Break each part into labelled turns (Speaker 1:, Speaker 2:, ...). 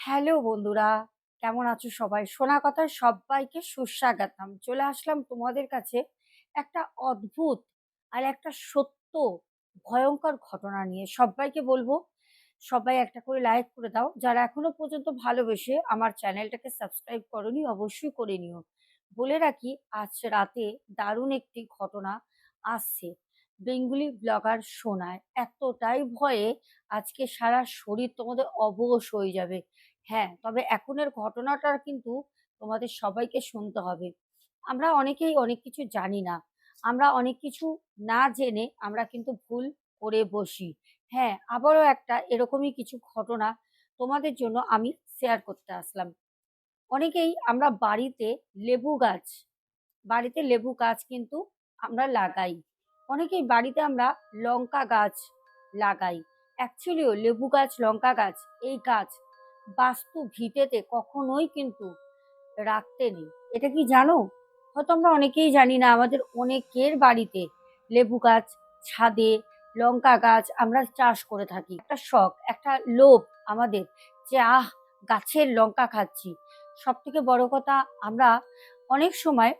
Speaker 1: Hello বন্ধুরা, কেমন আছো সবাই? শোনা কথা সবাইকে সুস্বাগতম। চলে আসলাম তোমাদের কাছে একটা অদ্ভুত আর একটা সত্য ভয়ঙ্কর ঘটনা নিয়ে। সবাইকে বলব, সবাই একটা করে লাইক করে দাও। যারা এখনও পর্যন্ত ভালোবেসে আমার চ্যানেলটাকে সাবস্ক্রাইব করনি, অবশ্যই করে নিও। বলে রাখি, আজ রাতে দারুণ একটি ঘটনা আসছে বেঙ্গুলি ব্লগার শোনায় এতটাই ভয়ে আজকে সারা শরীর তোমাদের অবশ হয়ে যাবে। হ্যাঁ, তবে এখনের ঘটনাটার কিন্তু তোমাদের সবাইকে শুনতে হবে। আমরা অনেকেই অনেক কিছু জানি না। আমরা অনেক কিছু না জেনে আমরা কিন্তু ভুল করে বসি। হ্যাঁ, আবারও একটা এরকমই কিছু ঘটনা তোমাদের জন্য আমি শেয়ার করতে আসলাম। অনেকেই আমরা বাড়িতে লেবু গাছ, বাড়িতে লেবু গাছ কিন্তু আমরা লাগাই। অনেকেই বাড়িতে আমরা লঙ্কা গাছ লাগাই। অ্যাকচুয়ালিও লেবু গাছ, লঙ্কা গাছ এই গাছ বাস্তু ভিটেতে কখনোই কিন্তু রাখতে নেই। এটা কি জানো? হয়তো আমরা অনেকেই জানি না, আমাদের অনেকের বাড়িতে লেবু গাছ, ছাদে লঙ্কা গাছ আমরা চাষ করে থাকি। একটা শখ, একটা লোভ আমাদের যে, আহ, গাছের লঙ্কা খাচ্ছি। সব থেকে বড় কথা আমরা অনেক সময়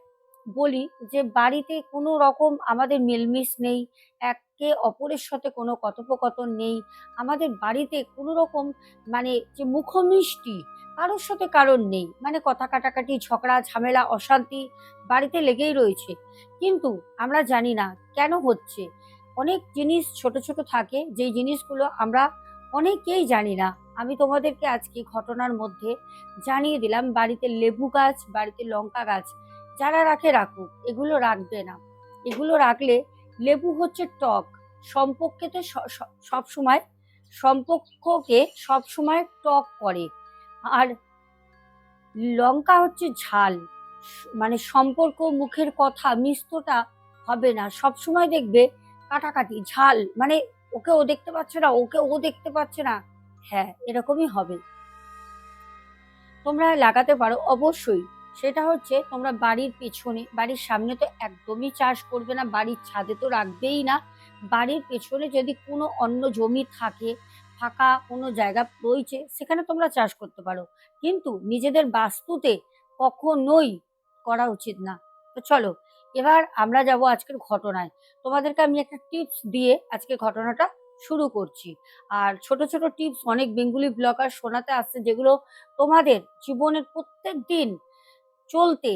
Speaker 1: বলি যে, বাড়িতে কোনো রকম আমাদের মিলমিশ নেই, একে অপরের সাথে কোনো কথোপকথন নেই। আমাদের বাড়িতে কোনো রকম মানে যে মুখমিষ্টি কারোর সাথে কারোর নেই। মানে কথা কাটাকাটি, ঝগড়া, ঝামেলা, অশান্তি বাড়িতে লেগেই রয়েছে। কিন্তু আমরা জানি না কেন হচ্ছে। অনেক জিনিস ছোট ছোট থাকে। যেই জিনিসগুলো আমরা অনেকেই জানি না। আমি তোমাদেরকে আজকে ঘটনার মধ্যে জানিয়ে দিলাম। বাড়িতে লেবু গাছ, বাড়িতে লঙ্কা গাছ, যারা রাখে রাখুক, এগুলো রাখবে না। এগুলো রাখলে লেবু হচ্ছে টক। সম্পর্কেতে সব সময়, সম্পর্ককে সব সময় টক করে। আর লঙ্কা হচ্ছে ঝাল। মানে সম্পর্ক মুখের কথা মিস্তটা হবে না। সব সময় দেখবে কাটাকাটি, ঝাল। মানে ওকে ও দেখতে পাচ্ছে না, ওকে ও দেখতে পাচ্ছে না। হ্যাঁ এরকমই হবে। তোমরা লাগাতে পারো, অবশ্যই। সেটা হচ্ছে তোমরা বাড়ির পেছনে, বাড়ির সামনে তো একদমই চাষ করবে না, বাড়ির ছাদে তো রাখবেই না। বাড়ির পেছনে যদি কোনো অন্য জমি থাকে, ফাঁকা কোনো জায়গা রয়েছে, সেখানে তোমরা চাষ করতে পারো। কিন্তু নিজেদের বাস্তুতে কখনোই করা উচিত না। তো চলো, এবার আমরা যাব আজকের ঘটনায়। তোমাদেরকে আমি একটা টিপস দিয়ে আজকে ঘটনাটা শুরু করছি। আর ছোট ছোট টিপস, অনেক বেঙ্গুলি ব্লগার শোনাতে আসছে, যেগুলো তোমাদের জীবনের প্রত্যেক দিন চলতে।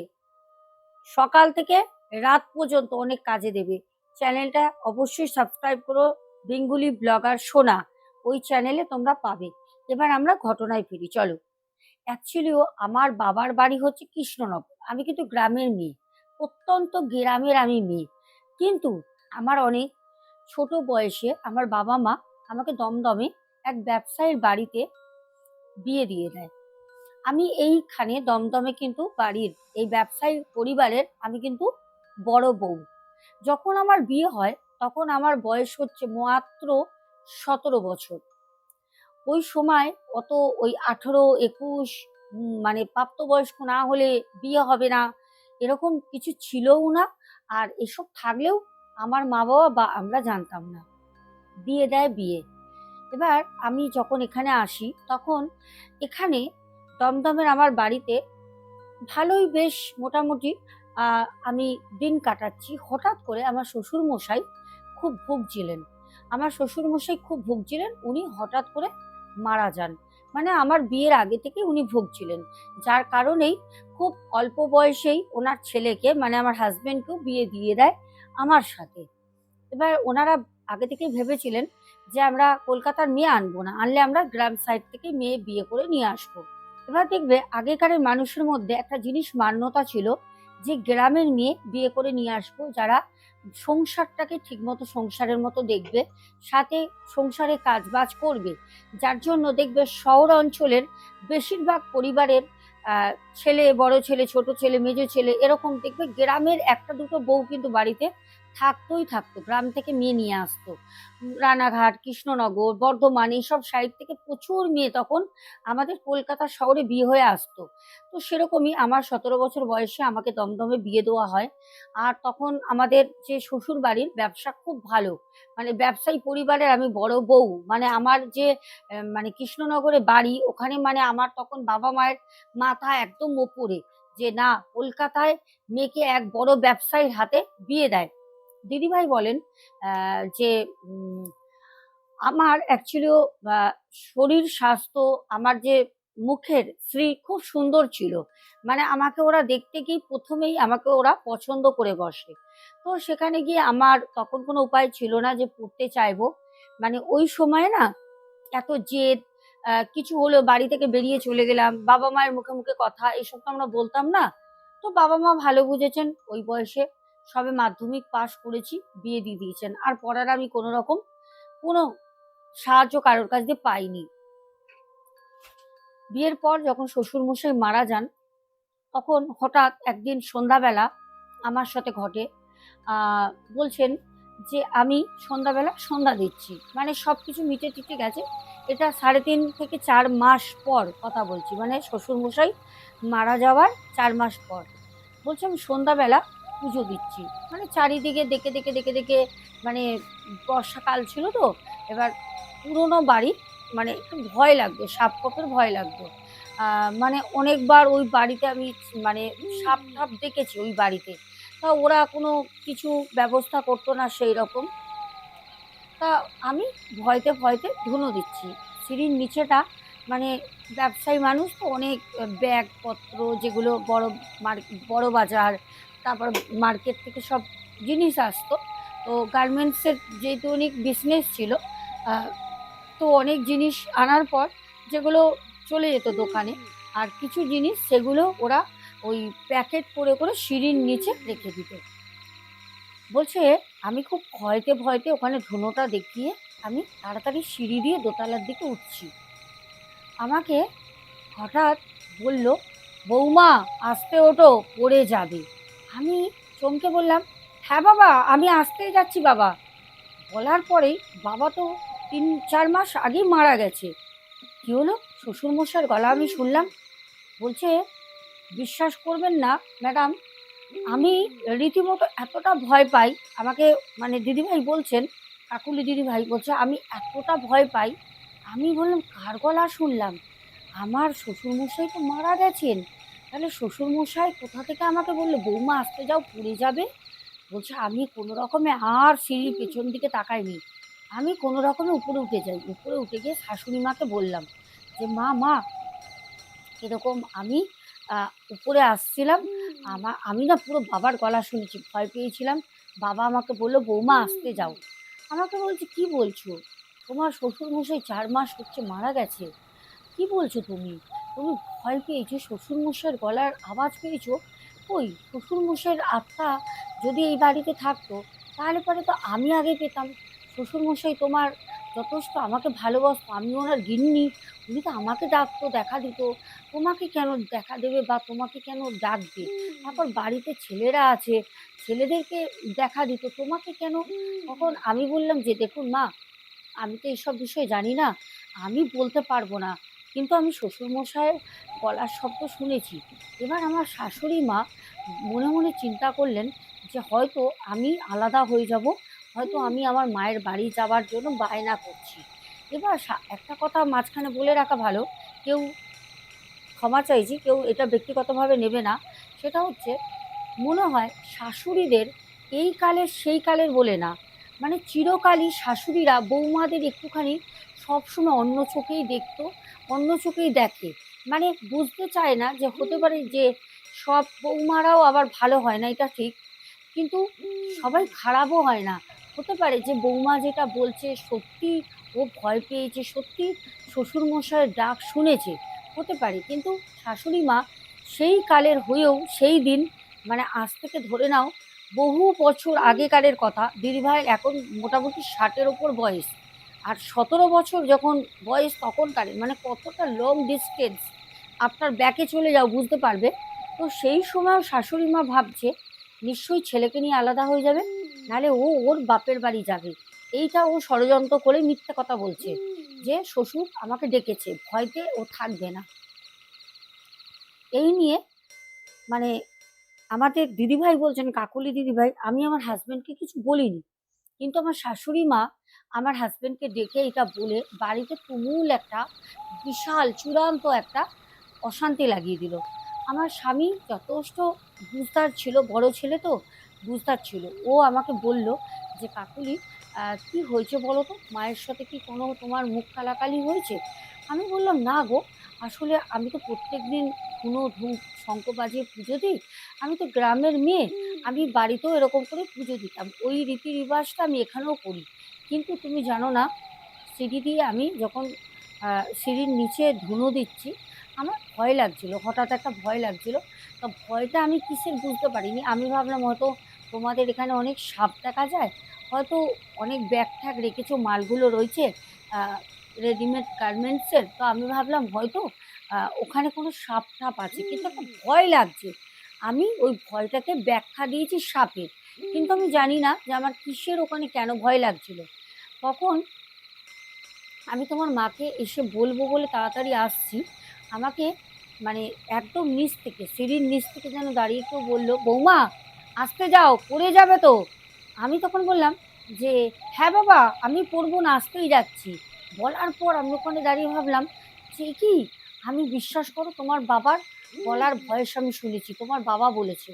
Speaker 1: সকাল থেকে রাত পর্যন্ত অনেক কাজে দেবে। চ্যানেলটা অবশ্যই সাবস্ক্রাইব করো। বেঙ্গুলি ব্লগার সোনা, ওই চ্যানেলে তোমরা পাবে। এবার আমরা ঘটনায় ফিরি, চলো। অ্যাকচুয়ালিও আমার বাবার বাড়ি হচ্ছে কৃষ্ণনগর। আমি কিন্তু গ্রামের মেয়ে। অত্যন্ত গ্রামের আমি মেয়ে। কিন্তু আমার অনেক ছোট বয়সে আমার বাবা মা আমাকে দমদমে এক ব্যবসায়ীর বাড়িতে বিয়ে দিয়ে দেয়। আমি এইখানে দমদমে কিন্তু বাড়ির, এই ব্যবসায়ী পরিবারের আমি কিন্তু বড় বউ। যখন আমার বিয়ে হয়, তখন আমার বয়স হচ্ছে মাত্র সতেরো বছর। ওই সময় অত ওই আঠেরো, একুশ মানে প্রাপ্তবয়স্ক না হলে বিয়ে হবে না, এরকম কিছু ছিলও না, আর এসব থাকলেও আমার মা বাবা বা আমরা জানতাম না। বিয়ে দেয় বিয়ে। এবার আমি যখন এখানে আসি, তখন এখানে দমদমের আমার বাড়িতে ভালোই বেশ মোটামুটি আমি দিন কাটাচ্ছি। হঠাৎ করে আমার শ্বশুর মশাই খুব ভুগছিলেন। আমার শ্বশুর মশাই খুব ভুগছিলেন, উনি হঠাৎ করে মারা যান। মানে আমার বিয়ের আগে থেকে উনি ভুগছিলেন। যার কারণেই খুব অল্প বয়সেই ওনার ছেলেকে মানে আমার হাজবেন্ডকেও বিয়ে দিয়ে দেয় আমার সাথে। এবার ওনারা আগে থেকেই ভেবেছিলেন যে আমরা কলকাতার মেয়ে আনব না, আনলে আমরা গ্রাম সাইড থেকে মেয়ে বিয়ে করে নিয়ে আসব। এবার দেখবে আগেকারের মানুষের মধ্যে একটা জিনিস মান্যতা ছিল যে গ্রামের মেয়ে বিয়ে করে নিয়ে আসব, যারা সংসারটাকে ঠিকমতো সংসারের মতো দেখবে, সাথে সংসারে কাজ বাজ করবে। যার জন্য দেখবে শহর অঞ্চলের বেশিরভাগ পরিবারের ছেলে, বড় ছেলে, ছোট ছেলে, মেজো ছেলে, এরকম দেখবে গ্রামের একটা দুটো বউ কিন্তু বাড়িতে থাকতোই থাকতো, গ্রাম থেকে মেয়ে নিয়ে আসতো। রানাঘাট, কৃষ্ণনগর, বর্ধমান এইসব সাইড থেকে প্রচুর মেয়ে তখন আমাদের কলকাতা শহরে বিয়ে হয়ে আসতো। তো সেরকমই আমার সতেরো বছর বয়সে আমাকে দমদমে বিয়ে দেওয়া হয়। আর তখন আমাদের যে শ্বশুর বাড়ির ব্যবসা খুব ভালো। মানে ব্যবসায়ী পরিবারের আমি বড় বউ। মানে আমার যে মানে কৃষ্ণনগরে বাড়ি, ওখানে মানে আমার তখন বাবা মায়ের মাথা একদম ওপরে। যে না, কলকাতায় মেয়েকে এক বড় ব্যবসায়ীর হাতে বিয়ে দেয়। দিদিভাই বলেন যে আমার অ্যাকচুয়ালিও শরীর স্বাস্থ্য আমার যে মুখের শ্রী খুব সুন্দর ছিল। মানে আমাকে ওরা দেখতে গিয়ে প্রথমেই আমাকে ওরা পছন্দ করে বসে। তো সেখানে গিয়ে আমার তখন কোনো উপায় ছিল না যে পড়তে চাইব। মানে ওই সময় না, এত জেদ কিছু হলো বাড়ি থেকে বেরিয়ে চলে গেলাম, বাবা মায়ের মুখে মুখে কথা, এসব তো আমরা বলতাম না। তো বাবা মা ভালো বুঝেছেন, ওই বয়সে সবে মাধ্যমিক পাশ করেছি, বিয়ে দিয়ে দিয়েছেন। আর পড়ার আমি কোনো রকম কোনো সাহায্য কারোর কাছ দিয়ে পাইনি। বিয়ের পর যখন শ্বশুরমশাই মারা যান, তখন হঠাৎ একদিন সন্ধ্যাবেলা আমার সাথে ঘটে বলছেন যে আমি সন্ধ্যাবেলা সন্ধ্যা দিচ্ছি। মানে সব কিছু মিটে টিটে গেছে। এটা সাড়ে তিন থেকে চার মাস পর কথা বলছি। মানে শ্বশুরমশাই মারা যাওয়ার চার মাস পর। বলছে আমি সন্ধ্যাবেলা পুজো দিচ্ছি। মানে চারিদিকে দেখে দেখে দেখে দেখে মানে বর্ষাকাল ছিল তো, এবার পুরোনো বাড়ি মানে একটু ভয় লাগতো, সাপ কপের ভয় লাগতো। মানে অনেকবার ওই বাড়িতে আমি মানে সাপ টাপ দেখেছি ওই বাড়িতে। তা ওরা কোনো কিছু ব্যবস্থা করতো না সেই রকম তা আমি ভয়তে ভয়তে ধুনো দিচ্ছি। সিঁড়ির নিচেটা মানে ব্যবসায়ী মানুষ তো অনেক ব্যাগপত্র, যেগুলো বড় মার্কেট বড় বাজার তারপর মার্কেট থেকে সব জিনিস আসতো। তো গার্মেন্টসের যেহেতু অনেক বিজনেস ছিল তো অনেক জিনিস আনার পর যেগুলো চলে যেত দোকানে, আর কিছু জিনিস সেগুলো ওরা ওই প্যাকেট করে করে সিঁড়ির নিচে রেখে দিত। বলছে, আমি খুব ভয়তে ভয়তে ওখানে ধুনোটা দেখিয়ে আমি তাড়াতাড়ি সিঁড়ি দিয়ে দোতলার দিকে উঠছি। আমাকে হঠাৎ বলল, বৌমা, আসতে ওঠো, পড়ে যাবে। আমি চমকে বললাম হ্যাঁ বাবা, আমি আসতেই যাচ্ছি বাবা। বলার পরেই বাবা তো তিন, চার মাস আগেই মারা গেছে। কি হলো? শ্বশুরমশাইয়ের গলা আমি শুনলাম। বলছে, বিশ্বাস করবেন না, ম্যাডাম, আমি রীতিমতো এতটা ভয় পাই। আমাকে মানে দিদিভাই বলছেন, কাকুলি দিদিভাই বলছে, আমি এতটা ভয় পাই। আমি বললাম, কার গলা শুনলাম? আমার শ্বশুরমশাই তো মারা গেছেন। তাহলে শ্বশুরমশাই কোথা থেকে আমাকে বলল, বৌমা আসতে যাও, পড়ে যাবে? বলছে, আমি কোনো রকমে আর সিঁড়ির পেছন দিকে তাকাইনি। আমি কোনো রকমে উপরে উঠে যাই। উপরে উঠে গিয়ে শাশুড়ি মাকে বললাম যে, মা মা, এরকম আমি উপরে আসছিলাম। আমার আমি না পুরো বাবার গলা শুনেছি, ভয় পেয়েছিলাম। বাবা আমাকে বলল, বৌমা, আসতে যাও। আমাকে বলছে, কি বলছো? তোমার শ্বশুরমশাই চার মাস হচ্ছে মারা গেছে। কি বলছো তুমি? তুমি ভয় পেয়েছ শ্বশুরমশাইয়ের গলার আওয়াজ পেয়েছ? ওই শ্বশুরমশাইয়ের আত্মা যদি এই বাড়িতে থাকতো, তাহলে পরে তো আমি আগে পেতাম। শ্বশুরমশাই তোমার যথেষ্ট আমাকে ভালোবাসতো, আমি ওনার গিন্নি। উনি তো আমাকে ডাকতো, দেখা দিত। তোমাকে কেন দেখা দেবে বা তোমাকে কেন ডাকবে? তারপর বাড়িতে ছেলেরা আছে, ছেলেদেরকে দেখা দিত। তোমাকে কেন? তখন আমি বললাম যে, দেখুন মা, আমি তো এইসব বিষয়ে জানি না। আমি বলতে পারব না। কিন্তু আমি শ্বশুরমশাইয়ের গলার শব্দ শুনেছি। এবার আমার শাশুড়ি মা মনে মনে চিন্তা করলেন যে হয়তো আমি আলাদা হয়ে যাব, হয়তো আমি আমার মায়ের বাড়ি যাওয়ার জন্য বায়না করছি। এবার একটা কথা মাঝখানে বলে রাখা ভালো, কেউ ক্ষমা চাইছি, কেউ এটা ব্যক্তিগতভাবে নেবে না। সেটা হচ্ছে, মনে হয় শাশুড়িদের এই কালের সেই কালের বলে না। মানে চিরকালই শাশুড়িরা, বৌমাদের একটুখানি সবসময় অন্য চোখেই দেখতো, অন্য চোখেই দেখে। মানে বুঝতে চায় না যে হতে পারে যে সব বৌমারাও আবার ভালো হয় না, এটা ঠিক। কিন্তু সবাই খারাপও হয় না। হতে পারে যে বৌমা যেটা বলছে সত্যি ও ভয় পেয়েছে, সত্যি শ্বশুরমশাইয়ের ডাক শুনেছে, হতে পারে। কিন্তু শাশুড়ি মা সেই কালের হয়েও সেই দিন মানে আজ থেকে ধরে নাও, বহু বছর আগেকারের কথা দিদিভাইয়ের এখন মোটামুটি ষাটের ওপর বয়স। আর সতেরো বছর যখন বয়স তখনকারের মানে কতটা লং ডিস্টেন্স আপনার ব্যাকে চলে যাও বুঝতে পারবে। তো সেই সময় শাশুড়ি মা ভাবছে, নিশ্চয়ই ছেলেকে নিয়ে আলাদা হয়ে যাবে নালে ও ওর বাপের বাড়ি যাবে। এইটা ও ষড়যন্ত্র করে মিথ্যে কথা বলছে যে, শ্বশুর আমাকে ডেকেছে, ভয়তে ও থাকবে না। এই নিয়ে মানে আমাদের দিদিভাই বলছেন, কাকুলি দিদিভাই, আমি আমার হাজব্যান্ডকে কিছু বলিনি। কিন্তু আমার শাশুড়ি মা আমার হাজব্যান্ডকে ডেকে এটা বলে বাড়িতে তুমুল একটা বিশাল, চূড়ান্ত একটা অশান্তি লাগিয়ে দিল। আমার স্বামী যথেষ্ট বুঝদার ছিল, বড় ছেলে তো, বুঝদার ছিল। ও আমাকে বলল যে, কাকুলি কি হয়েছে বলো তো? মায়ের সাথে কি কোনো তোমার মুখ কালাকালি হয়েছে? আমি বললাম, না গো, আসলে আমি তো প্রত্যেক দিন কোনো ধূপ শঙ্খ বাজিয়ে পুজো দিই। আমি তো গ্রামের মেয়ে, আমি বাড়িতেও এরকম করে পুজো দিতাম। ওই রীতি রিবাজটা আমি এখানেও করি। কিন্তু তুমি জানো না, সিঁড়ি দিয়ে আমি যখন সিঁড়ির নিচে ধুনো দিচ্ছি, আমার ভয় লাগছিল, হঠাৎ একটা ভয় লাগছিল। তো ভয়টা আমি কিসের বুঝতে পারিনি। আমি ভাবলাম, হয়তো তোমাদের এখানে অনেক সাপ দেখা যায়, হয়তো অনেক ব্যাগ ঠ্যাগ রেখেছো, মালগুলো রয়েছে রেডিমেড গার্মেন্টসের তো আমি ভাবলাম হয়তো ওখানে কোনো সাপ টাপ আছে। কিন্তু একটা ভয় লাগছে। আমি ওই ভয়টাকে ব্যাখ্যা দিয়েছি সাপের। কিন্তু আমি জানি না যে আমার কিসের ওখানে কেন ভয় লাগছিল। তখন আমি তোমার মাকে এসে বলব বলে তাড়াতাড়ি আসছি। আমাকে মানে একদম নিচ থেকে, সিঁড়ির নিচ থেকে যেন দাঁড়িয়ে কেউ বলল, বৌমা, আসতে যাও, পড়ে যাবে তো। আমি তখন বললাম যে হ্যাঁ বাবা, আমি পড়ব না, আসতেই যাচ্ছি। বলার পর আমি ওখানে দাঁড়িয়ে ভাবলাম যে কি? আমি বিশ্বাস করো, তোমার বাবার বলার ভয়েস আমি শুনেছি, তোমার বাবা বলেছে।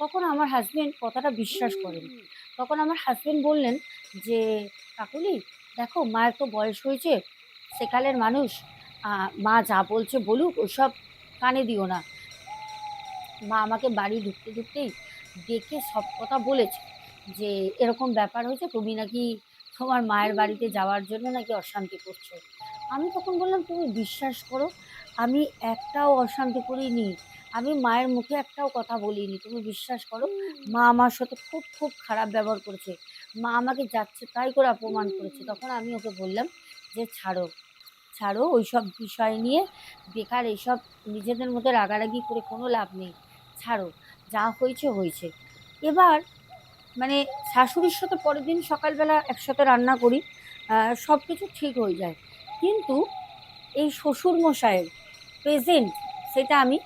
Speaker 1: তখন আমার হাজব্যান্ড কথাটা বিশ্বাস করেন। তখন আমার হাজব্যান্ড বললেন যে, কাকুলি, দেখো, মায়ের তো বয়স হয়েছে, সেকালের মানুষ মা যা বলছে বলুক, ওসব কানে দিও না। মা আমাকে বাড়ি ঢুকতে ঢুকতেই দেখে সব কথা বলেছে যে, এরকম ব্যাপার হয়েছে, তুমি নাকি তোমার মায়ের বাড়িতে যাওয়ার জন্য নাকি অশান্তি করছ? আমি তখন বললাম তুমি বিশ্বাস করো আমি একটাও অশান্তি করিনি। আমি মায়ের মুখে একটাও কথা বলিনি। তুমি বিশ্বাস করো মা আমার সাথে খুব খুব খারাপ ব্যবহার করেছে। মা আমাকে যাচ্ছে তাই করে অপমান করেছে। তখন আমি ওকে বললাম যে ছাড়ো ছাড়ো ওইসব বিষয় নিয়ে বেকার এইসব নিজেদের মধ্যে রাগারাগি করে কোনো লাভ নেই। ছাড়ো যা হয়েছে হয়েছে। এবার মানে শাশুড়ির সাথে পরের দিন সকালবেলা একসাথে রান্না করি সব কিছু ঠিক হয়ে যায়। কিন্তু এই শ্বশুর মশাইয়ের প্রেজেন্ট সেটা আমি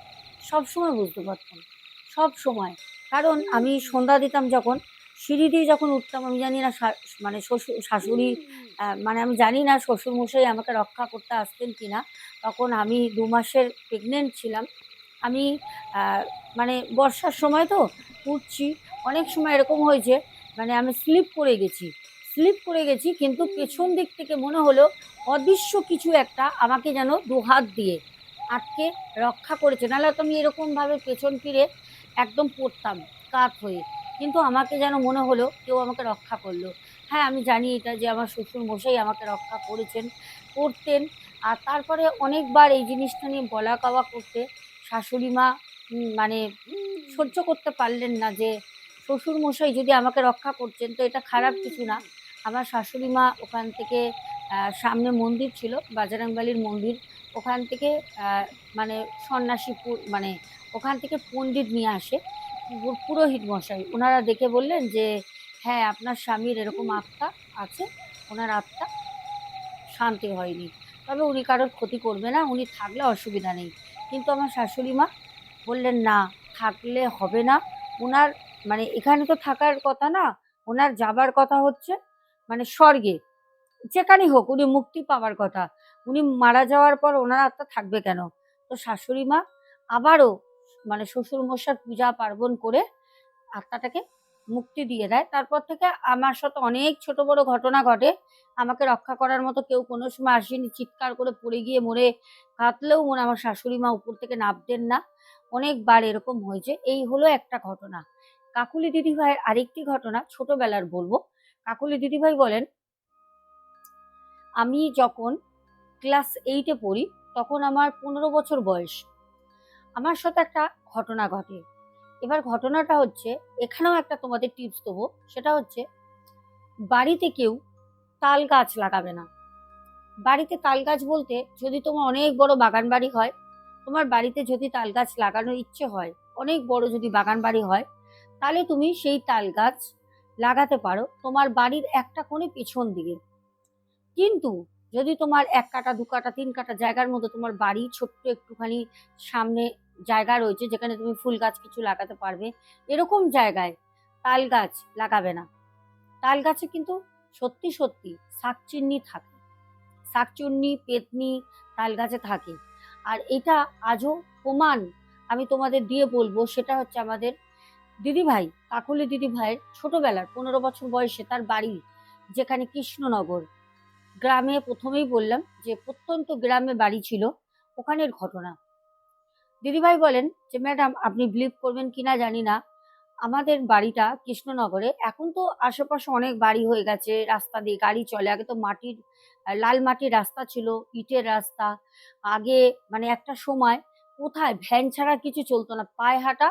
Speaker 1: সব সময় বুঝতে পারতাম সব সময় কারণ আমি সন্ধ্যা দিতাম যখন, সিঁড়ি দিয়ে যখন উঠতাম, আমি জানি না মানে শ্বশুর, শাশুড়ি মানে আমি জানি না শ্বশুরমশাই আমাকে রক্ষা করতে আসতেন কি না তখন আমি দু মাসের প্রেগনেন্ট ছিলাম। আমি মানে বর্ষার সময় তো উঠছি অনেক সময় এরকম হয়েছে মানে আমি স্লিপ করে গেছি। স্লিপ করে গেছি কিন্তু পেছন দিক থেকে মনে হলো অদৃশ্য কিছু একটা আমাকে যেন দু হাত দিয়ে আটকে রক্ষা করেছে। নাহলে তো আমি এরকমভাবে পেছন ফিরে একদম পড়তাম কাত হয়ে। কিন্তু আমাকে যেন মনে হলো কেউ আমাকে রক্ষা করল। হ্যাঁ আমি জানি এটা যে আমার শ্বশুর মশাই আমাকে রক্ষা করেছেন, করতেন। আর তারপরে অনেকবার এই জিনিসটা নিয়ে বলা কাওয়া করতে শাশুড়ি মা মানে সহ্য করতে পারলেন না যে শ্বশুর মশাই যদি আমাকে রক্ষা করছেন তো এটা খারাপ কিছু না। আমার শাশুড়ি মা ওখান থেকে সামনে মন্দির ছিল বাজারাংবালির মন্দির। ওখান থেকে মানে সন্ন্যাসী মানে ওখান থেকে পণ্ডিত নিয়ে আসে। পুরোহিত মশাই ওনারা দেখে বললেন যে হ্যাঁ আপনার স্বামীর এরকম আত্মা আছে, ওনার আত্মা শান্তি হয়নি। তবে উনি কারোর ক্ষতি করবে না, উনি থাকলে অসুবিধা নেই। কিন্তু আমার শাশুড়ি মা বললেন, না, থাকলে হবে না। ওনার মানে এখানে তো থাকার কথা না, ওনার যাবার কথা হচ্ছে মানে স্বর্গে। যেখানেই হোক, উনি মুক্তি পাওয়ার কথা। উনি মারা যাওয়ার পর ওনার আত্মা থাকবে কেন? তো শাশুড়ি মা আবারও মানে শ্বশুর মশার পূজা পার্বণ করে আত্মাটাকে মুক্তি দিয়ে দেয়। তারপর থেকে আমার সাথে অনেক ছোট বড় ঘটনা ঘটে। আমাকে রক্ষা করার মতো কেউ কোনো সময় আসেনি। চিৎকার করে পড়ে গিয়ে মরে কাঁদলেও মনে আমার শাশুড়ি মা উপর থেকে নামতেন না। অনেকবার এরকম হয়েছে। এই হলো একটা ঘটনা। কাকুলি দিদিভাইয়ের আরেকটি ঘটনা ছোটবেলার বলব। কাকুলি দিদিভাই বলেন, আমি যখন ক্লাস এইটে পড়ি, তখন আমার পনেরো বছর বয়স। আমার সাথে একটা ঘটনা ঘটে। এবার ঘটনাটা হচ্ছে, এখানেও একটা তোমাদের টিপস দেবো। সেটা হচ্ছে, বাড়িতে কেউ তাল গাছ লাগাবে না। বাড়িতে তাল গাছ বলতে যদি তোমার অনেক বড় বাগান বাড়ি হয়, তোমার বাড়িতে যদি তাল গাছ লাগানোর ইচ্ছে হয়, অনেক বড় যদি বাগান বাড়ি হয় তাহলে তুমি সেই তাল গাছ লাগাতে পারো তোমার বাড়ির একটা কোণে পেছন দিকে। কিন্তু যদি তোমার এক কাটা, দু কাটা, তিন কাটা জায়গার মধ্যে তোমার বাড়ি ছোট্ট একটুখানি সামনে জায়গা রয়েছে যেখানে তুমি ফুল গাছ কিছু লাগাতে পারবে, এরকম জায়গায় তাল গাছ লাগাবে না। তাল গাছে কিন্তু সত্যি সত্যি শাকচিন্নি থাকে। শাকচুন্নি, পেতনি তাল গাছে থাকে। আর এটা আজও প্রমাণ আমি তোমাদের দিয়ে বলব, সেটা হচ্ছে আমাদের দিদিভাই, কাকুলি দিদিভাইয়ের ছোটবেলার পনেরো বছর বয়সে তার বাড়ি, যেখানে কৃষ্ণনগর। গ্রামে প্রথমেই বললাম যে, প্রত্যন্ত গ্রামে বাড়ি ছিল ওখানের ঘটনা। দিদিভাই বলেন যে, ম্যাডাম, আপনি বিলিভ করবেন কিনা জানি না। আমাদের বাড়িটা কৃষ্ণনগরে। এখন তো আশেপাশে অনেক বাড়ি হয়ে গেছে, রাস্তা দিয়ে গাড়ি চলে। আগে তো মাটির, লাল মাটির রাস্তা ছিল, ইটের রাস্তা। আগে মানে একটা সময় কোথায় ভ্যান ছাড়া কিছু চলতো না। পায়ে হাঁটা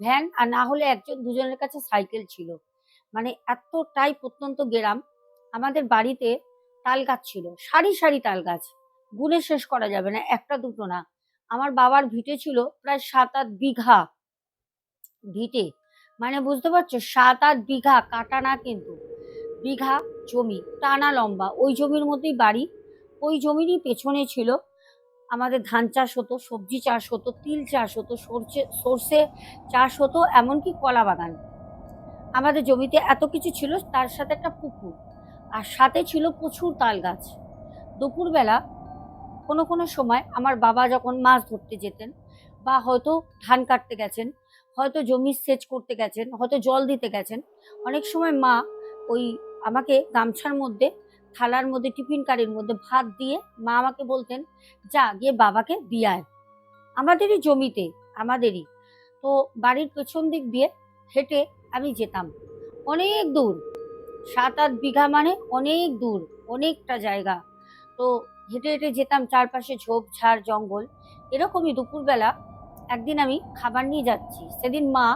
Speaker 1: ভ্যান আর না হলে একজন দুজনের কাছে সাইকেল ছিল। মানে এতটাই প্রত্যন্ত গ্রাম, আমাদের বাড়িতে তাল গাছ ছিল, সারি সারি তাল গাছ। গুনে শেষ করা যাবে না, একটা দুটো না। আমার বাবার ভিটে ছিল প্রায় সাত আট বিঘা ভিটে। মানে বুঝতে পারছ, সাত আট বিঘা কাটা না কিন্তু। বিঘা, জমি, টানা লম্বা। ওই জমির মধ্যেই বাড়ি, ওই জমিরই পেছনে ছিল আমাদের ধান চাষ হতো, সবজি চাষ হতো, তিল চাষ হতো, সরষে, সর্ষে চাষ হতো, এমনকি কলা বাগান। আমাদের জমিতে এত কিছু ছিল, তার সাথে একটা পুকুর। আর সাথে ছিল প্রচুর তাল গাছ। দুপুরবেলা কোনো কোনো সময় আমার বাবা যখন মাছ ধরতে যেতেন বা হয়তো ধান কাটতে গেছেন, হয়তো জমি সেচ করতে গেছেন, হয়তো জল দিতে গেছেন, অনেক সময় মা ওই আমাকে গামছার মধ্যে থালার মধ্যে, টিফিন কারির মধ্যে ভাত দিয়ে মা আমাকে বলতেন, যা, গিয়ে বাবাকে দিয়ে আয়। আমাদেরই জমিতে, আমাদেরই। তো বাড়ির পেছন দিক দিয়ে হেঁটে আমি যেতাম। অনেক দূর, সাত আট বিঘা মানে অনেক দূর, অনেকটা জায়গা। তো হেঁটে হেঁটে যেতাম চারপাশে ঝোপঝাড় জঙ্গল। এরকমই দুপুরবেলা একদিন আমি খাবার নিয়ে যাচ্ছি। সেদিন মা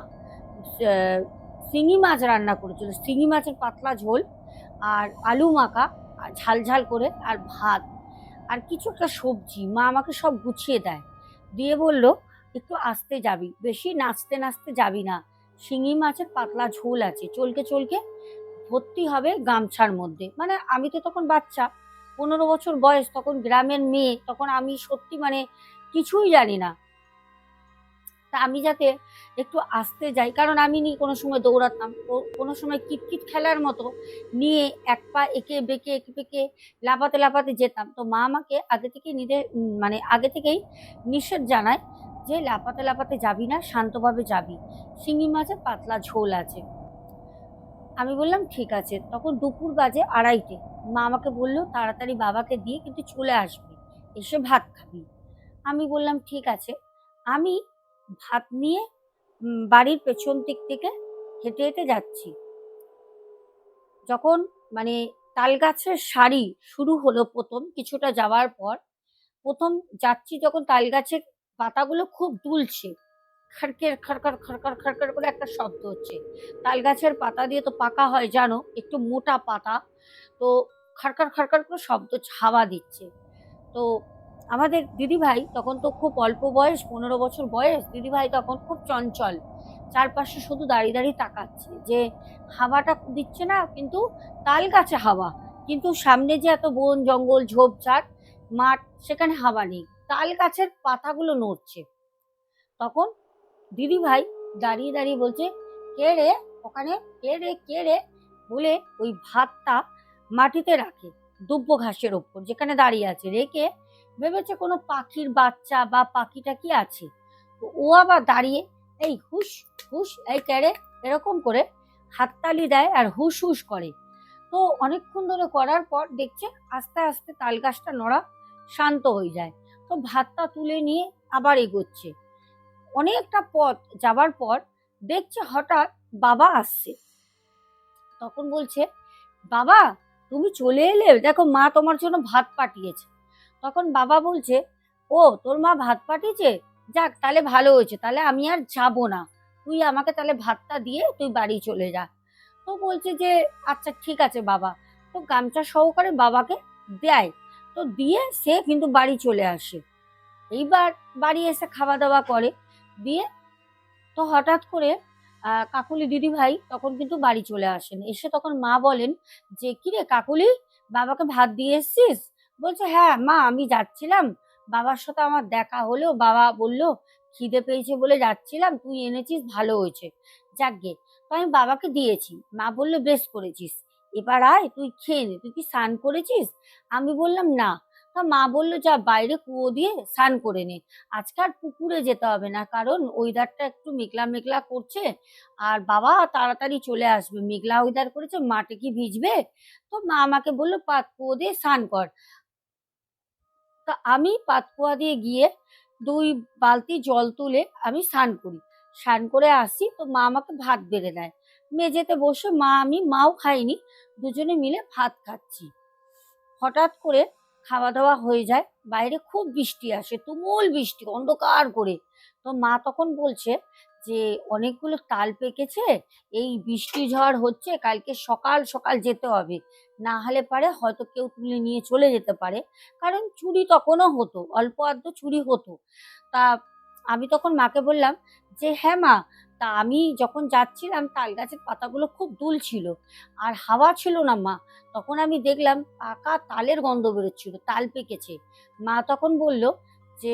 Speaker 1: শিঙি মাছ রান্না করেছিল। শিঙি মাছের পাতলা ঝোল আর আলু মাখা ঝাল ঝাল করে আর ভাত আর কিছু একটা সবজি। মা আমাকে সব গুছিয়ে দেয়। দিয়ে বলল, একটু আসতে যাবি। বেশি নাচতে নাচতে যাবি না। শিঙি মাছের পাতলা ঝোল আছে। চলকে চলকে ভর্তি হবে গামছার মধ্যে। মানে আমি তো তখন বাচ্চা। পনেরো বছর বয়স, তখন গ্রামের মেয়ে, তখন আমি সত্যি মানে কিছুই জানি না। তা আমি যাতে একটু আসতে যাই। কারণ আমি নি কোনো সময় দৌড়াতাম। কোনো সময় কিটকিট খেলার মতো নিয়ে এক পা এঁকে বেঁকে এঁকে বেঁকে লাফাতে লাফাতে যেতাম। তো মা আমাকে আগে থেকে নিজে মানে আগে থেকেই নিষেধ জানায় যে লাফাতে লাফাতে যাবি না, শান্তভাবে যাবি। শিঙি মাছের পাতলা ঝোল আছে। আমি বললাম, ঠিক আছে। তখন দুপুর বাজে আড়াইটে। মা আমাকে বলল, তাড়াতাড়ি বাবাকে দিয়ে কিন্তু চলে আসবি। এসে ভাত খাবি। আমি বললাম, ঠিক আছে। আমি ভাত নিয়ে বাড়ির পেছন দিক থেকে হেঁটে হেঁটে যাচ্ছি। যখন মানে তাল গাছের সারি শুরু হলো প্রথম, কিছুটা যাওয়ার পর, প্রথম যাচ্ছি যখন তাল গাছের পাতাগুলো খুব দুলছে খাড়কের খড়খড় খড়খড় খড়খড় করে একটা শব্দ হচ্ছে। তাল গাছের পাতা দিয়ে তো পাকা হয়, জানো? একটু মোটা পাতা, তো খড়খড় খড়খড় করে শব্দ হাওয়া দিচ্ছে। তো আমাদের দিদিভাই তখন তো খুব অল্প বয়স, পনেরো বছর বয়স, দিদিভাই তখন খুব চঞ্চল। চারপাশে শুধু দাঁড়িয়ে দাঁড়িয়ে তাকাচ্ছে যে, হাওয়াটা দিচ্ছে না, কিন্তু তাল গাছে হাওয়া। কিন্তু সামনে যে এত বন, জঙ্গল ঝোপঝাড় মাঠ, সেখানে হাওয়া নেই। তাল গাছের পাতাগুলো নড়ছে। তখন দিদিভাই দাঁড়িয়ে দাঁড়িয়ে বলছে, কে রে ওখানে? কে রে? কে রে? বলে ওই ভাতটা মাটিতে রাখে দুব্য ঘাসের ওপর, যেখানে দাঁড়িয়ে আছে। রেখে ভেবেছে কোনো পাখির বাচ্চা বা পাখিটা কি আছে? ও আবার দাঁড়িয়ে, এই হুস হুস এই ক্যারে, এরকম করে হাততালি দেয় আর হুস হুস করে। তো অনেকক্ষণ ধরে করার পর দেখছে আস্তে আস্তে তাল গাছটা নড়া শান্ত হয়ে যায়। তো ভাতটা তুলে নিয়ে আবার এগোচ্ছে। অনেকটা পথ যাবার পর দেখছে হঠাৎ বাবা আসছে। তখন বলছে, বাবা, তুমি চলে এলে? দেখো মা তোমার জন্য ভাত পাঠিয়েছে। তখন বাবা বলছে, ও, তোর মা ভাত পাঠিয়েছে? যাক, তাহলে ভালো হয়েছে, তাহলে আমি আর যাব না। তুই আমাকে তাহলে ভাতটা দিয়ে তুই বাড়ি চলে যা। তো বলছে যে আচ্ছা ঠিক আছে বাবা। তো গামছা সহকারে বাবাকে দেয়। তো দিয়ে সে কিন্তু বাড়ি চলে আসে। এইবার বাড়ি এসে খাওয়া দাওয়া করে। দিয়ে তো হঠাৎ করে কাকুলি দিদি ভাই তখন কিন্তু বাড়ি চলে আসেন। এসে তখন মা বলেন যে, কিরে কাকুলি, বাবাকে ভাত দিয়ে এসছিস? বলছে হ্যাঁ মা, আমি যাচ্ছিলাম। বাবার সাথে আমার দেখা হলো, বাবা বলল, খিদে পেয়েছে বলে যাচ্ছিলাম, তুই এনেছিস, ভালো হয়েছে। যাকগে তো আমি বাবাকে দিয়েছি। মা বলল, বেশ করেছিস। এবার আয়, তুই খেয়ে নে। তুই কি স্নান করেছিস? আমি বললাম, না। তা মা বলল, যা, বাইরে কুয়ো দিয়ে স্নান করে নে। আজকে আর পুকুরে যেতে হবে না, কারণ ওয়েদারটা একটু মেঘলা মেঘলা করছে। আর বাবা তাড়াতাড়ি চলে আসবে। মেঘলা ওয়েদার করেছে, মাঠে কি ভিজবে? তো মা আমাকে বলল পাত কুয়ো দিয়ে স্নান কর। তা আমি পাতকুয়া দিয়ে গিয়ে দুই বালতি জল তুলে আমি স্নান করি। স্নান করে আসি, তো মা আমাকে ভাত বেড়ে দেয়। মেঝেতে বসে মা আমি, মাও খাইনি, দুজনে মিলে ভাত খাচ্ছি। হঠাৎ করে খাওয়া দাওয়া হয়ে যায়, বাইরে খুব বৃষ্টি আসে, তুমুল বৃষ্টি, অন্ধকার করে। তো মা তখন বলছে যে অনেকগুলো তাল পেকেছে, এই বৃষ্টি ঝড় হচ্ছে, কালকে সকাল সকাল যেতে হবে। না হলে পারে হয়তো কেউ তুলে নিয়ে চলে যেতে পারে। কারণ চুরি তখনও হতো, অল্প আধ চুরি হতো। তা আমি তখন মাকে বললাম যে হ্যাঁ মা, তা আমি যখন যাচ্ছিলাম, তাল গাছের পাতাগুলো খুব দুলছিল আর হাওয়া ছিল না মা। তখন আমি দেখলাম পাকা তালের গন্ধ বেরোচ্ছিল, তাল পেকেছে। মা তখন বলল যে,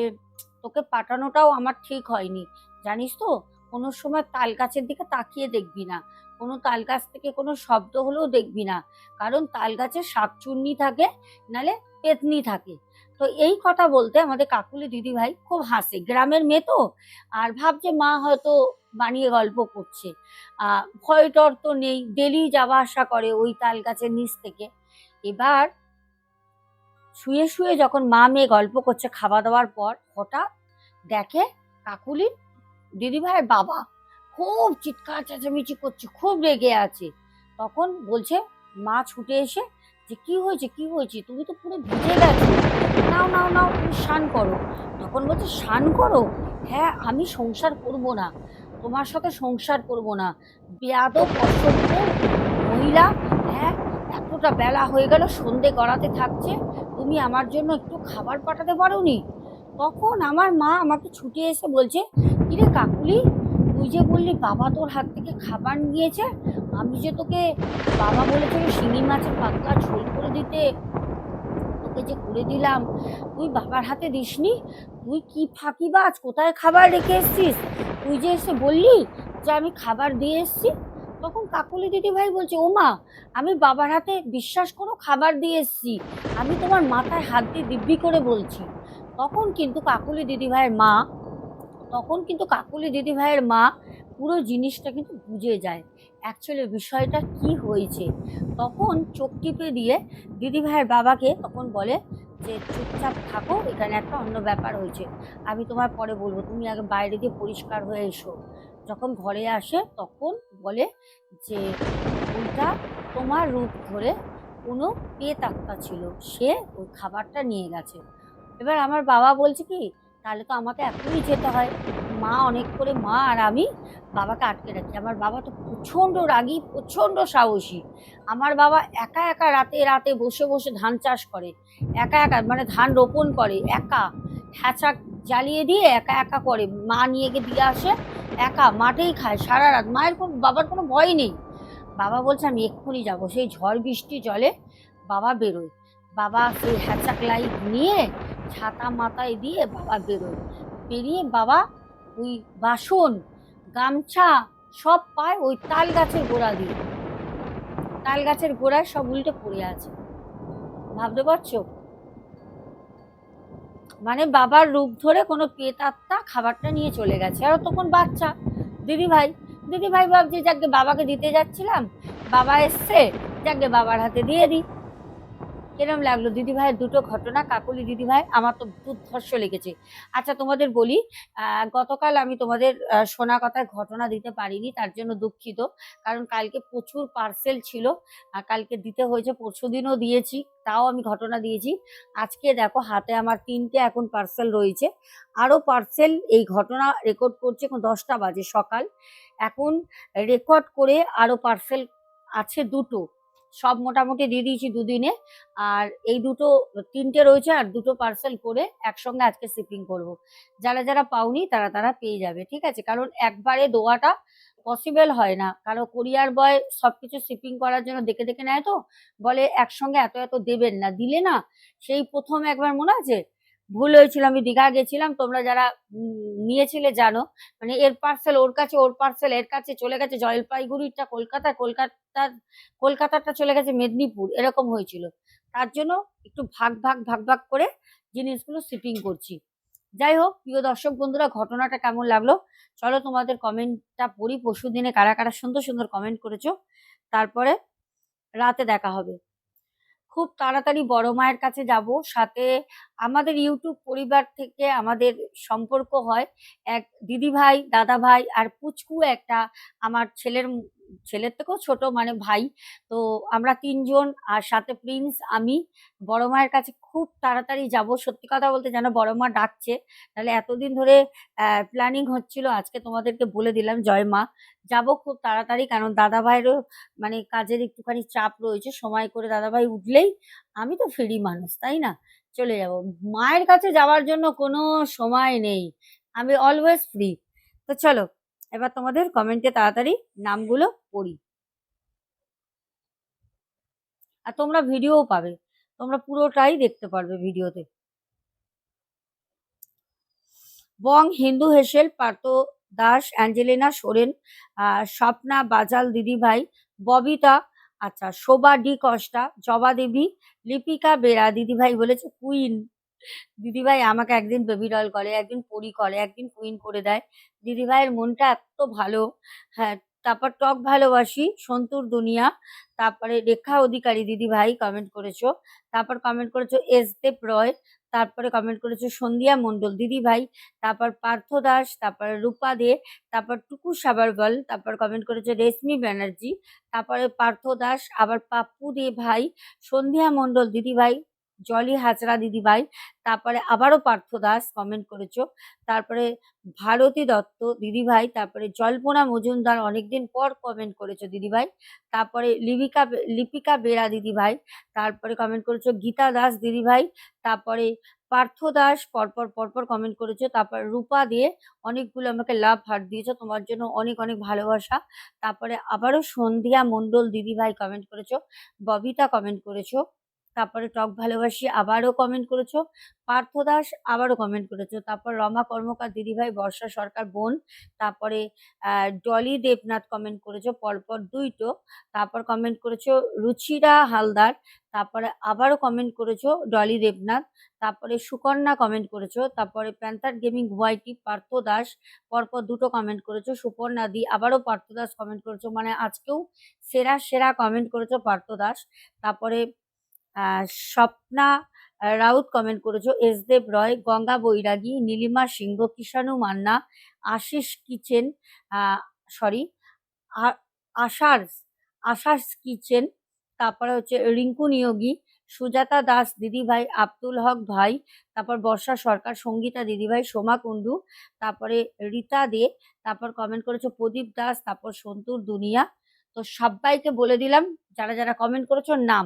Speaker 1: তোকে পাঠানোটাও আমার ঠিক হয়নি। জানিস তো কোনো সময় তাল গাছের দিকে তাকিয়ে দেখবি না। কোনো তাল গাছ থেকে কোনো শব্দ হলেও দেখবি না। কারণ তাল গাছে শাকচুন্নি থাকে, নালে পেতনি থাকে। তো এই কথা বলতে আমাদের কাকুলি দিদি ভাই খুব হাসে। গ্রামের মেয়ে তো, আর ভাবছে মা হয়তো বানিয়ে গল্প করছে। ভয় টর তো নেই, ডেলি যাওয়া আসা করে ওই তাল গাছের নিচ থেকে। এবার শুয়ে শুয়ে যখন মা মেয়ে গল্প করছে খাওয়া দাওয়ার পর, হঠাৎ দেখে কাকুলি দিদি ভাইয়ের বাবা খুব চিৎকার, চেঁচামেচি করছে, খুব রেগে আছে। তখন বলছে, মা ছুটে এসে, যে কি হয়েছে কি হয়েছে? তুমি তো পুরো ভিজে গেছো। নাও নাও নাও, তুমি স্নান করো। তখন বলছে, স্নান করো? হ্যাঁ আমি সংসার করব না। তোমার সাথে সংসার করব না। বেয়াদব, অসভ্য মহিলা হ্যাঁ এতটা বেলা হয়ে গেল, সন্ধে গড়াতে থাকছে। তুমি আমার জন্য একটু খাবার পাঠাতে পারোনি? তখন আমার মা আমাকে ছুটে এসে বলছে কিরে কাকুলি? তুই যে বললি বাবা তোর হাত থেকে খাবার নিয়েছে, আমি যে তোকে বাবা বলেছিল শিঙি মাছের পাতলা ঝোল করে দিতে, তোকে যে করে দিলাম, তুই বাবার হাতে দিসনি? তুই কি ফাঁকিবাজ কোথায় খাবার রেখে এসছিস? তুই যে এসে বললি যে আমি খাবার দিয়ে এসছি, তখন কাকুলি দিদি ভাই বলছে ও মা আমি বাবার হাতে বিশ্বাস করো খাবার দিয়ে এসছি, আমি তোমার মাথায় হাত দিয়ে দিব্যি করে বলছি। তখন কিন্তু কাকুলি দিদি ভাইয়ের মা তখন কিন্তু কাকুলি দিদি ভাইয়ের মা পুরো জিনিসটা কিন্তু বুঝে যায়। অ্যাকচুয়ালি বিষয়টা কি হয়েছে? তখন চোখ টিপে দিয়ে দিদি ভাইয়ের বাবাকে তখন বলে যে, চুপচাপ থাকো, এখানে একটা অন্য ব্যাপার হয়েছে। আমি তোমার পরে বলব, তুমি আগে বাইরে দিয়ে পরিষ্কার হয়ে এসো। যখন ঘরে আসে, তখন বলে যে, ওইটা তোমার রূপ ধরে কোনো আত্মা ছিল। সে ওই খাবারটা নিয়ে গেছে। এবার আমার বাবা বলছে কি তাহলে তো আমাকে এখনই যেতে হয়। মা অনেক করে মা আর আমি বাবাকে আটকে রাখি। আমার বাবা তো প্রচণ্ড রাগী, প্রচণ্ড সাহসী। আমার বাবা একা একা রাতে রাতে বসে বসে ধান চাষ করে। একা একা মানে ধান রোপণ করে, একা। হ্যাঁচা জ্বালিয়ে দিয়ে একা একা করে। মা নিয়ে গিয়ে দিয়ে আসে, একা মাঠেই খায় সারা রাত। মায়ের কোনো, বাবার কোনো ভয় নেই। বাবা বলছে, আমি এক্ষুনি যাব। সেই ঝড় বৃষ্টি জলে বাবা বেরোয়। বাবা সেই হ্যাচাক লাইট নিয়ে ছাতা মাথায় দিয়ে বাবা বেরোয়। বেরিয়ে বাবা ওই বাসন, গামছা সব পায় ওই তাল গাছের গোড়া দিয়ে। তাল গাছের গোড়ায় সব উল্টে পড়ে আছে। ভাবতে পারছ? মানে বাবার রূপ ধরে কোনো পেতাত্মা খাবারটা নিয়ে চলে গেছে। আর তখন বাচ্চা। দিদি ভাই দিদি ভাই ভাবছে, যাকে বাবাকে দিতে যাচ্ছিলাম, বাবা এসছে, যাকে বাবার হাতে দিয়ে দিই। কিরম লাগল দিদি ভাইয়ের দুটো ঘটনা, কাকুলি দিদি ভাই আমার তো দুর্ধর্ষ লেগেছে। আচ্ছা তোমাদের বলি গতকাল আমি তোমাদের শোনা কথায় ঘটনা দিতে পারিনি, তার জন্য দুঃখিত। কারণ কালকে প্রচুর পার্সেল ছিল কালকে দিতে হয়েছে, পরশু দিনও দিয়েছি, তাও আমি ঘটনা দিয়েছি। আজকে দেখো, হাতে আমার তিনটে এখন পার্সেল রয়েছে। আরও পার্সেল এই ঘটনা রেকর্ড করছে এখন দশটা বাজে সকাল। এখন রেকর্ড করে আরও পার্সেল আছে দুটো। সব মোটামুটি দিয়ে দিয়েছি দুদিনে। আর এই দুটো, তিনটে রয়েছে আর দুটো পার্সেল করে একসঙ্গে আজকে শিপিং করব। যারা যারা পাওনি তারা তারা পেয়ে যাবে, ঠিক আছে? কারণ একবারে দোয়াটা পসিবল হয় না। কারণ কোরিয়ার বয় সব কিছু শিপিং করার জন্য দেখে দেখে নেয় তো। বলে একসঙ্গে এত এত দেবেন না, দিলে না সেই প্রথম একবার মনে আছে? ভুল হয়েছিল, আমি দীঘা গেছিলাম, তোমরা যারা নিয়েছিলে জানো। মানে এর পার্সেল ওর কাছে, ওর পার্সেল এর কাছে চলে গেছে, জলপাইগুড়িটা কলকাতা কলকাতার, কলকাতাটা চলে গেছে মেদিনীপুর, এরকম হয়েছিল। তার জন্য একটু ভাগ ভাগ ভাগ ভাগ করে জিনিসগুলো শিপিং করছি। যাই হোক, প্রিয় দর্শক বন্ধুরা, ঘটনাটা কেমন লাগল? চলো তোমাদের কমেন্টটা পড়ি। পরশু দিনে কারা কারা সুন্দর সুন্দর কমেন্ট করেছ, তারপরে রাতে দেখা হবে। খুব তাড়াতাড়ি বড় মায়ের কাছে যাব। সাথে আমাদের ইউটিউব পরিবার থেকে আমাদের সম্পর্ক হয়। এক দিদি ভাই দাদা ভাই আর পুচকু একটা আমার ছেলের ছেলের থেকেও ছোট মানে ভাই। তো আমরা তিনজন আর সাথে প্রিন্স আমি। বড় মায়ের কাছে খুব তাড়াতাড়ি যাব। সত্যি কথা বলতে যেন বড় মা ডাকছে। তাহলে এতদিন ধরে প্ল্যানিং হচ্ছিল, আজকে তোমাদেরকে বলে দিলাম, জয় মা। যাব খুব তাড়াতাড়ি, কারণ দাদা ভাইয়েরও মানে কাজের একটুখানি চাপ রয়েছে, সময় করে দাদাভাই উঠলেই আমি তো ফ্রি মানুষ, তাই না? চলে যাব। মায়ের কাছে যাওয়ার জন্য কোনো সময় নেই। আমি অলওয়েজ ফ্রি তো চলো এবার তোমাদের কমেন্টে তাড়াতাড়ি নামগুলো পড়ি। আর তোমরা ভিডিওও পাবে। তোমরা পুরোটাই দেখতে পারবে ভিডিওতে বং হিন্দু হেসেল, পার্থ দাস, অ্যাঞ্জেলিনা সোরেন স্বপ্না বাজাল দিদিভাই, ববিতা আচ্ছা শোভা ডি কস্টা জবা দেবী, লিপিকা বেরা দিদিভাই বলেছে কুইন দিদিভাই আমাকে একদিন বেবি ডল করে, একদিন পরি করে, একদিন কুইন করে দেয়। দিদিভাইয়ের মনটা এত ভালো। হ্যাঁ তারপর টক ভালোবাসি, সন্তুর দুনিয়া। তারপরে রেখা অধিকারী দিদিভাই কমেন্ট করেছ। তারপর কমেন্ট করেছ এস দেব রয় তারপরে কমেন্ট করেছ সন্ধ্যা মণ্ডল দিদিভাই। তারপর পার্থ দাস, তারপর রূপা দে, তারপর টুকু সাবারওয়াল, তারপর কমেন্ট করেছে রেশমি ব্যানার্জি। তারপরে পার্থ দাস, আবার পাপ্পু দে ভাই, সন্ধ্যা মণ্ডল দিদিভাই। জলি হাজরা দিদিভাই তারপরে আবারও পার্থ দাস কমেন্ট করেছ। তারপরে ভারতী দত্ত দিদিভাই তারপরে জল্পনা মজুমদার অনেকদিন পর কমেন্ট করেছ দিদিভাই তারপরে লিপিকা লিপিকা বেরা দিদিভাই তারপরে কমেন্ট করেছ গীতা দাস দিদিভাই তারপরে পার্থ দাস পরপর পরপর কমেন্ট করেছ। তারপর রূপা দিয়ে অনেকগুলো আমাকে লাভ হার্ট দিয়েছ, তোমার জন্য অনেক অনেক ভালোবাসা। তারপরে আবারও সন্ধ্যা মণ্ডল দিদিভাই কমেন্ট করেছ, ববিতা কমেন্ট করেছ। তারপরে টক ভালোবাসি আবারও কমেন্ট করেছ। পার্থ দাস আবারও কমেন্ট করেছ। তারপর রমা কর্মকার দিদিভাই, বর্ষা সরকার বোন। তারপরে ডলি দেবনাথ কমেন্ট করেছ, পরপর দুইটো। তারপর কমেন্ট করেছ রুচিরা হালদার। তারপরে আবারও কমেন্ট করেছ ডলি দেবনাথ। তারপরে সুকন্যা কমেন্ট করেছ। তারপরে panther gaming YT Partha Das. পরপর দুটো কমেন্ট করেছ সুপর্ণা দি। আবারও পার্থ দাস কমেন্ট করেছ। মানে আজকেও সেরা সেরা কমেন্ট করেছ পার্থ দাস। তারপরে স্বপ্না রাউত কমেন্ট করেছ, S Dev Roy, Ganga Bairagi, Nilima Singha, Kishanu Manna, Ashis kitchen sorry আশার আশাস কিচেন, তারপরে হচ্ছে রিঙ্কু নিয়োগী, সুজাতা দাস, দিদিভাই, আব্দুল হক ভাই, তারপর বর্ষা সরকার, সঙ্গীতা দিদিভাই, সোমা কুণ্ডু, তারপরে রীতা দে, তারপর কমেন্ট করেছ প্রদীপ দাস, তারপর সন্তুর দুনিয়া। তো সবাইকে বলে দিলাম, যারা যারা কমেন্ট করেছ, নাম।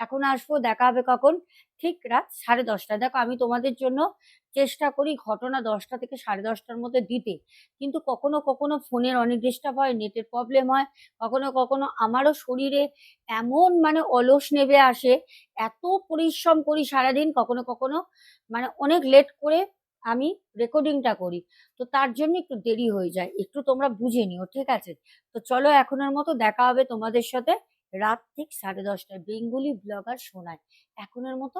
Speaker 1: এখন আসব, দেখা হবে কখন? ঠিক রাত সাড়ে দশটা দেখো, আমি তোমাদের জন্য চেষ্টা করি ঘটনা দশটা থেকে সাড়ে দশটার মধ্যে দিতে। কিন্তু কখনো কখনো ফোনের অনেক ডিস্টার্ব হয় নেটের প্রবলেম হয়। কখনো কখনো আমারও শরীরে এমন মানে অলস নেবে আসে, এত পরিশ্রম করি সারাদিন, কখনো কখনো মানে অনেক লেট করে আমি রেকর্ডিংটা করি। তো তার জন্য একটু দেরি হয়ে যায়। একটু তোমরা বুঝে নিও, ঠিক আছে? তো চলো এখনের মতো দেখা হবে তোমাদের সাথে। রাত ঠিক সাড়ে দশটায় বেঙ্গলি ব্লগার শোনায়। এখনের মতো